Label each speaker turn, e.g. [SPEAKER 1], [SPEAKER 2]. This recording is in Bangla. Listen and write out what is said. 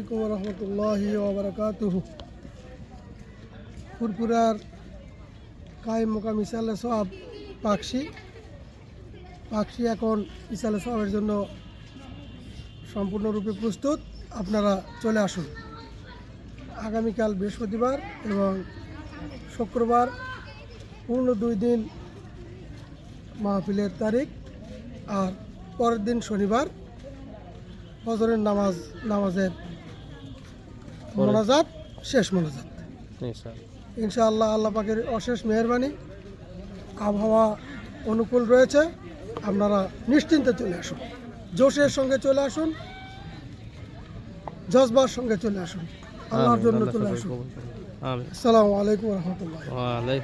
[SPEAKER 1] আলাইকুম রহমতুল্লাহ ওবরাকাতুহ ফুরপুরার কায়েম মোকাম ইসালে সব পাকশি। পাকশি এখন ইসালে সবের জন্য সম্পূর্ণরূপে প্রস্তুত। আপনারা চলে আসুন। আগামীকাল বৃহস্পতিবার এবং শুক্রবার পূর্ণ দুই দিন মাহফিলের তারিখ আর পরের দিন শনিবার ফজরের নামাজ নামাজের মোনাজাত শেষ মোনাজাত। ইনশাআল্লাহ আল্লাহ পাখির অশেষ মেহরবানি। আবহাওয়া অনুকূল রয়েছে। আপনারা নিশ্চিন্তে চলে আসুন। জোশের সঙ্গে চলে আসুন। জজবার সঙ্গে চলে আসুন। আল্লাহর জন্য চলে আসুন। আসসালামু আলাইকুম রহমতুল্লাহ।